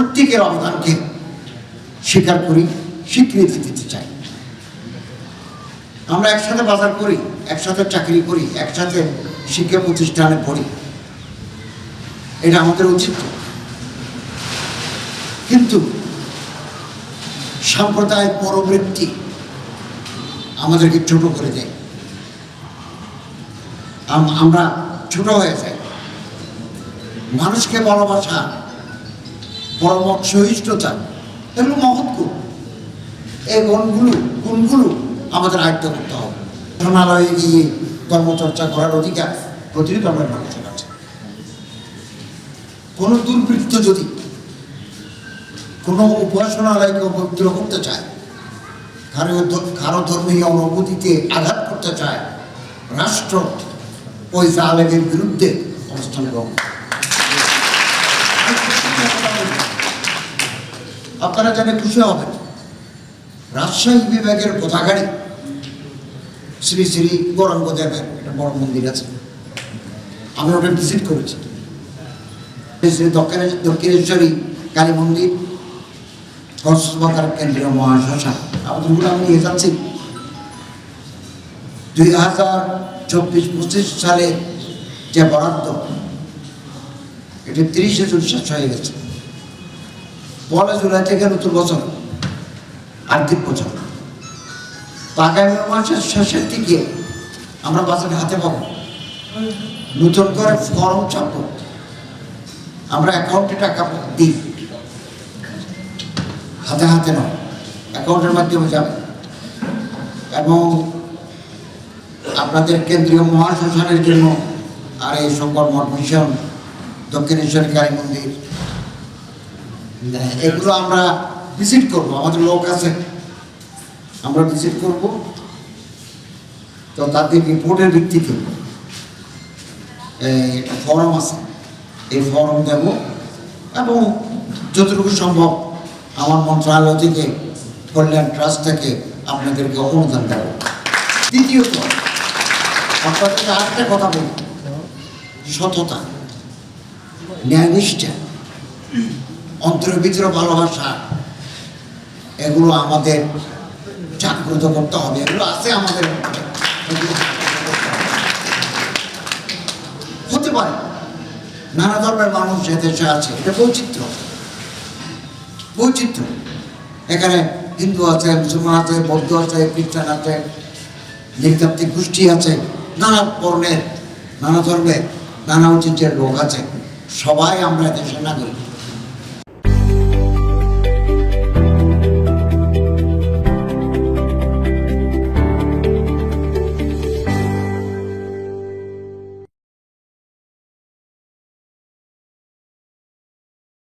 প্রত্যেকের অবদানকে স্বীকার করি, স্বীকৃতি দিতে চাই। আমরা একসাথে বাজার করি, একসাথে চাকরি করি, একসাথে শিক্ষা প্রতিষ্ঠানে পড়ি। এটা আমাদের উচিত। কিন্তু সাম্প্রদায়িক পরবৃত্তি আমাদেরকে ছোট করে দেয়। আম- আমরা ছোট হয়ে যাই। মানুষকে ভালোবাসা পরমত সহিষ্ণুতা এগুলো মহৎ গুণ। এই গুণগুলো গুণগুলো আমাদের আয়ত্ত করতে হবে। ধর্মালয়ে গিয়ে ধর্মচর্চা করার অধিকার প্রতিটি ধর্মের মানুষের আছে কোনো দুর্বৃত্ত যদি কোনো উপাসনালয়কে পবিত্র করতে চায়, কারও কারও ধর্মীয় অনুভূতিতে আঘাত করতে চায়, রাষ্ট্র ওই জালেমের বিরুদ্ধে অবস্থান গ্রহণ করে। আপনারা জানে খুশি হবেন। রাজশাহী বিভাগের পতাকারী শ্রী শ্রী গৌরাঙ্গ দেবের একটা বড় মন্দির আছে। আমি ওটা ভিজিট করেছি। শ্রী দক্ষিণে, দক্ষিণেশ্বরী কালী মন্দির, কক্সবাজার কেন্দ্রীয় মহাশ্মশান। আমাদের আমি নিয়ে যাচ্ছি। দুই হাজার চব্বিশ পঁচিশ সালে যে বরাদ্দ, এটি তিরিশে জুন শেষ হয়ে গেছে। পয়লা জুলাই থেকে নতুন বছর আর্থিক বছর আগামী মাসের শেষের দিকে আমরা বাজারে হাতে পাবো। নতুন করে ফর্ম ছাপব আমরা অ্যাকাউন্টে টাকা দিই। হাতে হাতে নয় অ্যাকাউন্টের মাধ্যমে যাবে। এবং আপনাদের কেন্দ্রীয় মহাশাসনের জন্য আর এই শঙ্কর মঠ মিশন দক্ষিণেশ্বরী কালী মন্দির এগুলো আমরা ভিজিট করব। আমাদের লোক আছে। আমরা ভিজিট করব। তো তাদের রিপোর্টের ভিত্তিতে। একটা ফর্ম আছে। এই ফর্ম দেব এবং যতটুকু সম্ভব আমার মন্ত্রণালয় থেকে, কল্যাণ ট্রাস্ট থেকে আপনাদেরকে অনুদান দেব। দ্বিতীয়ত, আপনাদেরকে আরেকটা কথা বলি। সততা। ন্যায়নিষ্ঠা। অন্তরের ভিতরে ভালোবাসা, এগুলো আমাদের জাগ্রত করতে হবে, এগুলো আছে আমাদের হতে পারে, নানা ধর্মের মানুষ যে দেশে আছে, এটা বৈচিত্র্য। বৈচিত্র্য। এখানে হিন্দু আছে, মুসলমান আছে, বৌদ্ধ আছে, খ্রিস্টান আছে, নৃতাত্ত্বিক গোষ্ঠী আছে, নানা বর্ণের নানা ধর্মের, নানা ঐতিহ্যের লোক আছে। সবাই আমরা দেশের নাগরিক।